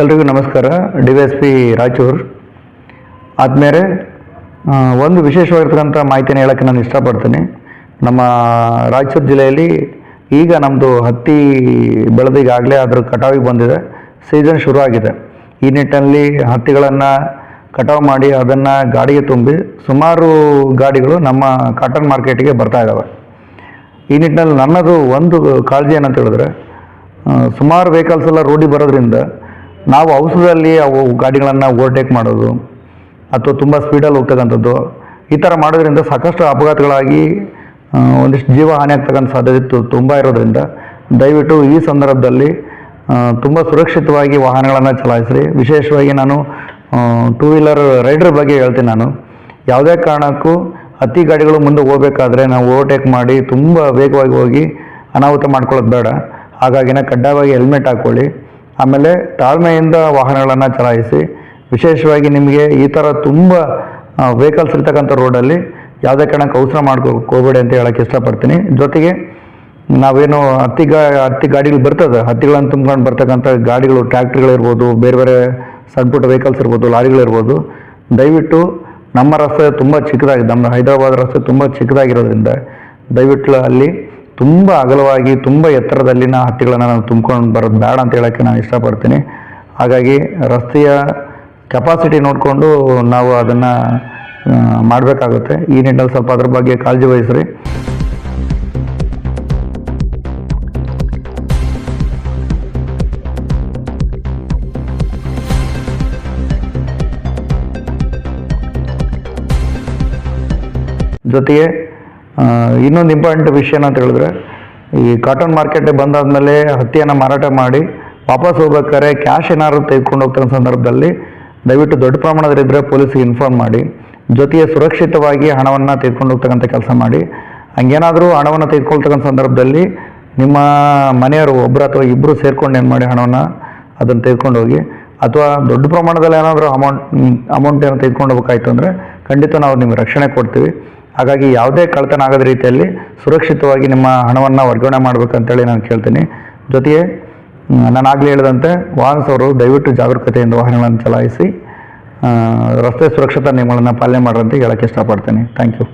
ಎಲ್ರಿಗೂ ನಮಸ್ಕಾರ. D S P Raichur ಆದಮೇಲೆ ಒಂದು ವಿಶೇಷವಾಗಿರ್ತಕ್ಕಂಥ ಮಾಹಿತಿನ ಹೇಳೋಕ್ಕೆ ನಾನು ಇಷ್ಟಪಡ್ತೀನಿ. ನಮ್ಮ ರಾಯಚೂರು ಜಿಲ್ಲೆಯಲ್ಲಿ ಈಗ ನಮ್ಮದು ಹತ್ತಿ ಬೆಳೆದು ಈಗಾಗಲೇ ಅದ್ರ ಕಟಾವಿಗೆ ಬಂದಿದೆ. ಸೀಸನ್ ಶುರು ಆಗಿದೆ. ಈ ನಿಟ್ಟಿನಲ್ಲಿ ಹತ್ತಿಗಳನ್ನು ಕಟಾವು ಮಾಡಿ ಅದನ್ನು ಗಾಡಿಗೆ ತುಂಬಿ ಸುಮಾರು ಗಾಡಿಗಳು ನಮ್ಮ ಕಾಟನ್ ಮಾರ್ಕೆಟಿಗೆ ಬರ್ತಾ ಇದ್ದಾವೆ ಈ ನಿಟ್ಟಿನಲ್ಲಿ ನನ್ನದು ಒಂದು ಕಾಳಜಿ ಏನಂತ ಹೇಳಿದ್ರೆ ಸುಮಾರು ವೆಹಿಕಲ್ಸ್ ಎಲ್ಲ ರೋಡಿಗೆ ಬರೋದ್ರಿಂದ ನಾವು ಔಷಧದಲ್ಲಿ ಅವು ಗಾಡಿಗಳನ್ನು ಓವರ್ಟೇಕ್ ಮಾಡೋದು, ಅಥವಾ ತುಂಬ ಸ್ಪೀಡಲ್ಲಿ ಹೋಗ್ತಕ್ಕಂಥದ್ದು, ಈ ಥರ ಮಾಡೋದ್ರಿಂದ ಸಾಕಷ್ಟು ಅಪಘಾತಗಳಾಗಿ ಒಂದಿಷ್ಟು ಜೀವ ಹಾನಿ ಆಗ್ತಕ್ಕಂಥ ಸಾಧ್ಯತೆ ತುಂಬ ಇರೋದ್ರಿಂದ. ದಯವಿಟ್ಟು ಈ ಸಂದರ್ಭದಲ್ಲಿ ತುಂಬ ಸುರಕ್ಷಿತವಾಗಿ ವಾಹನಗಳನ್ನು ಚಲಾಯಿಸ್ರಿ. ವಿಶೇಷವಾಗಿ ನಾನು ಟೂ ವೀಲರ್ ರೈಡರ್ ಬಗ್ಗೆ ಹೇಳ್ತೀನಿ ನಾನು. ಯಾವುದೇ ಕಾರಣಕ್ಕೂ ಅತಿ ಗಾಡಿಗಳು ಮುಂದೆ ಹೋಗಬೇಕಾದ್ರೆ ನಾವು ಓವರ್ಟೇಕ್ ಮಾಡಿ ತುಂಬ ವೇಗವಾಗಿ ಹೋಗಿ ಅನಾಹುತ ಮಾಡ್ಕೊಳ್ಳೋದು ಬೇಡ. ಹಾಗಾಗಿನ ಕಡ್ಡಾಯವಾಗಿ ಹೆಲ್ಮೆಟ್ ಹಾಕ್ಕೊಳ್ಳಿ ಆಮೇಲೆ ತಾಳ್ಮೆಯಿಂದ ವಾಹನಗಳನ್ನು ಚಲಾಯಿಸಿ, ವಿಶೇಷವಾಗಿ ನಿಮಗೆ ಈ ಥರ ತುಂಬ ವೆಹಿಕಲ್ಸ್ ಇರ್ತಕ್ಕಂಥ ರೋಡಲ್ಲಿ ಯಾವುದೇ ಕಾರಣಕ್ಕೆ ಅವಸರ ಮಾಡ್ಕೋ, ಹೋಗಬೇಡಿ ಅಂತ ಹೇಳೋಕ್ಕೆ ಇಷ್ಟಪಡ್ತೀನಿ. ಜೊತೆಗೆ ನಾವೇನು ಹತ್ತಿ ಗಾ, ಹತ್ತಿ ಗಾಡಿಗಳು ಬರ್ತದೆ, ಹತ್ತಿಗಳನ್ನು ತುಂಬ್ಕೊಂಡು ಬರ್ತಕ್ಕಂಥ ಗಾಡಿಗಳು, ಟ್ರ್ಯಾಕ್ಟ್ರಿಗಳಿರ್ಬೋದು, ಬೇರೆ ಬೇರೆ ಸಣ್ಣ ಪುಟ್ಟ ವೆಹಿಕಲ್ಸ್ ಇರ್ಬೋದು, ಲಾರಿಗಳಿರ್ಬೋದು, ದಯವಿಟ್ಟು ನಮ್ಮ ರಸ್ತೆ ತುಂಬ ಚಿಕ್ಕದಾಗಿದೆ. ನಮ್ಮ ಹೈದರಾಬಾದ್ ರಸ್ತೆ ತುಂಬ ಚಿಕ್ಕದಾಗಿರೋದ್ರಿಂದ ದಯವಿಟ್ಟು ಅಲ್ಲಿ ತುಂಬ ಅಗಲವಾಗಿ, ತುಂಬ ಎತ್ತರದಲ್ಲಿನ ಹತ್ತಿಗಳನ್ನು ನಾನು ತುಂಬ್ಕೊಂಡು ಬರೋದು ಬೇಡ ಅಂತ ಹೇಳೋಕ್ಕೆ ನಾನು ಇಷ್ಟಪಡ್ತೀನಿ. ಹಾಗಾಗಿ ರಸ್ತೆಯ ಕೆಪಾಸಿಟಿ ನೋಡಿಕೊಂಡು ನಾವು ಅದನ್ನು ಮಾಡಬೇಕಾಗುತ್ತೆ. ಈ ನಿಟ್ಟಲ್ಲಿ ಸ್ವಲ್ಪ ಅದ್ರ ಬಗ್ಗೆ ಕಾಳಜಿ ವಹಿಸ್ರಿ. ಜೊತೆಗೆ ಇನ್ನೊಂದು ಇಂಪಾರ್ಟೆಂಟ್ ವಿಷಯ ಅಂತ ಹೇಳಿದ್ರೆ, ಈ ಕಾಟನ್ ಮಾರ್ಕೆಟ್ಗೆ ಬಂದಾದ್ಮೇಲೆ ಹತ್ತಿಯನ್ನು ಮಾರಾಟ ಮಾಡಿ ವಾಪಸ್ ಹೋಗ್ಬೇಕಾದ್ರೆ ಕ್ಯಾಶ್ ಏನಾದ್ರು ತೆಗೆದುಕೊಂಡು ಹೋಗ್ತಕ್ಕಂಥ ಸಂದರ್ಭದಲ್ಲಿ ದಯವಿಟ್ಟು ದೊಡ್ಡ ಪ್ರಮಾಣದಲ್ಲಿದ್ದರೆ ಪೊಲೀಸಿಗೆ ಇನ್ಫಾರ್ಮ್ ಮಾಡಿ, ಜೊತೆಗೆ ಸುರಕ್ಷಿತವಾಗಿ ಹಣವನ್ನು ತೆಗೆದುಕೊಂಡು ಹೋಗ್ತಕ್ಕಂಥ ಕೆಲಸ ಮಾಡಿ, ಹಂಗೇನಾದರೂ ಹಣವನ್ನು ತೆಗೆದುಕೊಳ್ತಕ್ಕಂಥ ಸಂದರ್ಭದಲ್ಲಿ ನಿಮ್ಮ ಮನೆಯವರು ಒಬ್ಬರು ಅಥವಾ ಇಬ್ಬರು ಸೇರ್ಕೊಂಡು ಏನು ಮಾಡಿ ಹಣವನ್ನು ಅದನ್ನು ತೆಗೆದುಕೊಂಡು ಹೋಗಿ, ಅಥವಾ ದೊಡ್ಡ ಪ್ರಮಾಣದಲ್ಲಿ ಏನಾದರೂ ಅಮೌಂಟ್ ಅಮೌಂಟ್ ಏನೋ ತೆಗೆದುಕೊಂಡು ಹೋಗ್ಬೇಕಾಯ್ತು ಅಂದರೆ ಖಂಡಿತ ನಾವು ನಿಮಗೆ ರಕ್ಷಣೆ ಕೊಡ್ತೀವಿ. ಹಾಗಾಗಿ ಯಾವುದೇ ಕಳ್ತನ ಆಗದ ರೀತಿಯಲ್ಲಿ ಸುರಕ್ಷಿತವಾಗಿ ನಿಮ್ಮ ಹಣವನ್ನು ವರ್ಗಾವಣೆ ಮಾಡಬೇಕಂತೇಳಿ ನಾನು ಕೇಳ್ತೀನಿ. ಜೊತೆಗೆ ನಾನು ಆಗಲೇ ಹೇಳಿದಂತೆ ವಾಹನಸವರು ದಯವಿಟ್ಟು ಜಾಗರೂಕತೆಯಿಂದ ವಾಹನಗಳನ್ನು ಚಲಾಯಿಸಿ ರಸ್ತೆ ಸುರಕ್ಷತಾ ನಿಯಮಗಳನ್ನು ಪಾಲನೆ ಮಾಡಿರಂತೆ ಹೇಳೋಕ್ಕೆ ಇಷ್ಟಪಡ್ತೀನಿ. Thank you